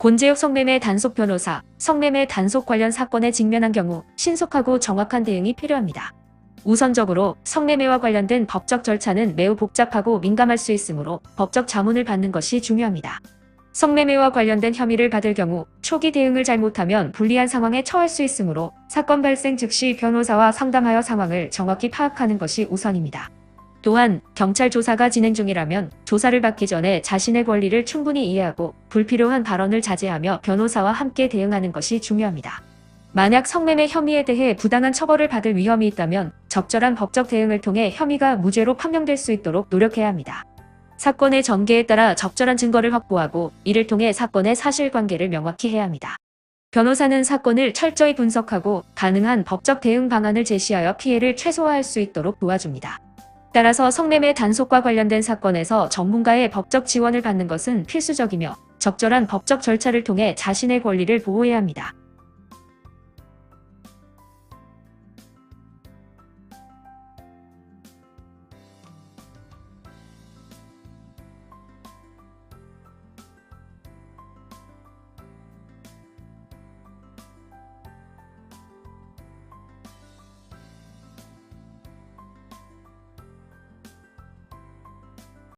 곤재욱 성매매 단속 변호사, 성매매 단속 관련 사건에 직면한 경우 신속하고 정확한 대응이 필요합니다. 우선적으로 성매매와 관련된 법적 절차는 매우 복잡하고 민감할 수 있으므로 법적 자문을 받는 것이 중요합니다. 성매매와 관련된 혐의를 받을 경우 초기 대응을 잘못하면 불리한 상황에 처할 수 있으므로 사건 발생 즉시 변호사와 상담하여 상황을 정확히 파악하는 것이 우선입니다. 또한 경찰 조사가 진행 중이라면 조사를 받기 전에 자신의 권리를 충분히 이해하고 불필요한 발언을 자제하며 변호사와 함께 대응하는 것이 중요합니다. 만약 성매매 혐의에 대해 부당한 처벌을 받을 위험이 있다면 적절한 법적 대응을 통해 혐의가 무죄로 판명될 수 있도록 노력해야 합니다. 사건의 전개에 따라 적절한 증거를 확보하고 이를 통해 사건의 사실관계를 명확히 해야 합니다. 변호사는 사건을 철저히 분석하고 가능한 법적 대응 방안을 제시하여 피해를 최소화할 수 있도록 도와줍니다. 따라서 성매매 단속과 관련된 사건에서 전문가의 법적 지원을 받는 것은 필수적이며 적절한 법적 절차를 통해 자신의 권리를 보호해야 합니다.